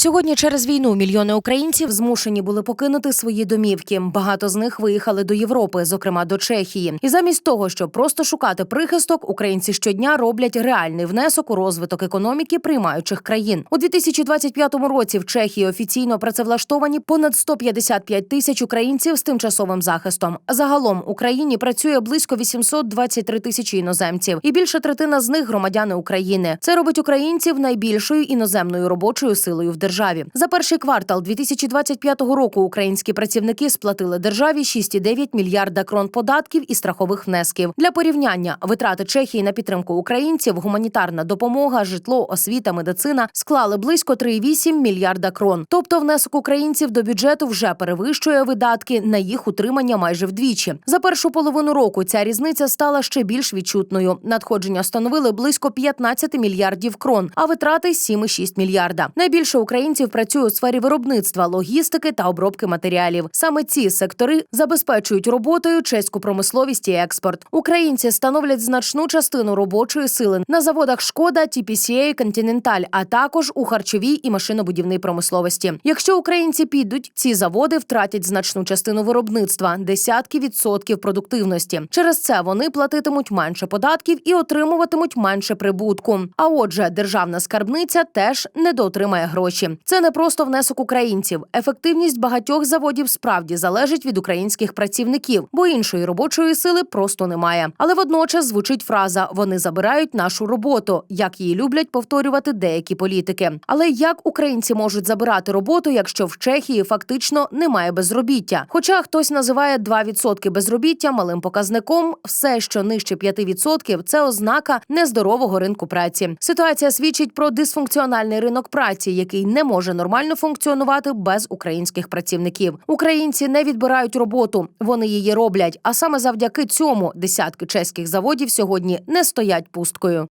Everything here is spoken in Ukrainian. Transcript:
Сьогодні через війну мільйони українців змушені були покинути свої домівки. Багато з них виїхали до Європи, зокрема до Чехії. І замість того, щоб просто шукати прихисток, українці щодня роблять реальний внесок у розвиток економіки приймаючих країн. У 2025 році в Чехії офіційно працевлаштовані понад 155 тисяч українців з тимчасовим захистом. Загалом в Україні працює близько 823 тисячі іноземців, і більша третина з них громадяни України. Це робить українців найбільшою іноземною робочою силою в державі. За перший квартал 2025 року українські працівники сплатили державі 6,9 мільярда крон податків і страхових внесків. Для порівняння витрати Чехії на підтримку українців, гуманітарна допомога, житло, освіта, медицина склали близько 3,8 мільярда крон. Тобто внесок українців до бюджету вже перевищує видатки на їх утримання майже вдвічі. За першу половину року ця різниця стала ще більш відчутною. Надходження становили близько 15 мільярдів крон, а витрати 7,6 мільярда. Найбільше українців працює у сфері виробництва, логістики та обробки матеріалів. Саме ці сектори забезпечують роботою чеську промисловість і експорт. Українці становлять значну частину робочої сили на заводах Шкода, TPCA, Continental, а також у харчовій і машинобудівній промисловості. Якщо українці підуть, ці заводи втратять значну частину виробництва десятки відсотків продуктивності. Через це вони платитимуть менше податків і отримуватимуть менше прибутку. А отже, державна скарбниця теж недоотримає гроші. Це не просто внесок українців. Ефективність багатьох заводів справді залежить від українських працівників, бо іншої робочої сили просто немає. Але водночас звучить фраза Вони забирають нашу роботу, як її люблять повторювати деякі політики. Але як українці можуть забирати роботу, якщо в Чехії фактично немає безробіття? Хоча хтось називає 2% безробіття малим показником, все, що нижче 5% – це ознака нездорового ринку праці. Ситуація свідчить про дисфункціональний ринок праці, який не може нормально функціонувати без українських працівників. Українці не відбирають роботу, вони її роблять. А саме завдяки цьому десятки чеських заводів сьогодні не стоять пусткою.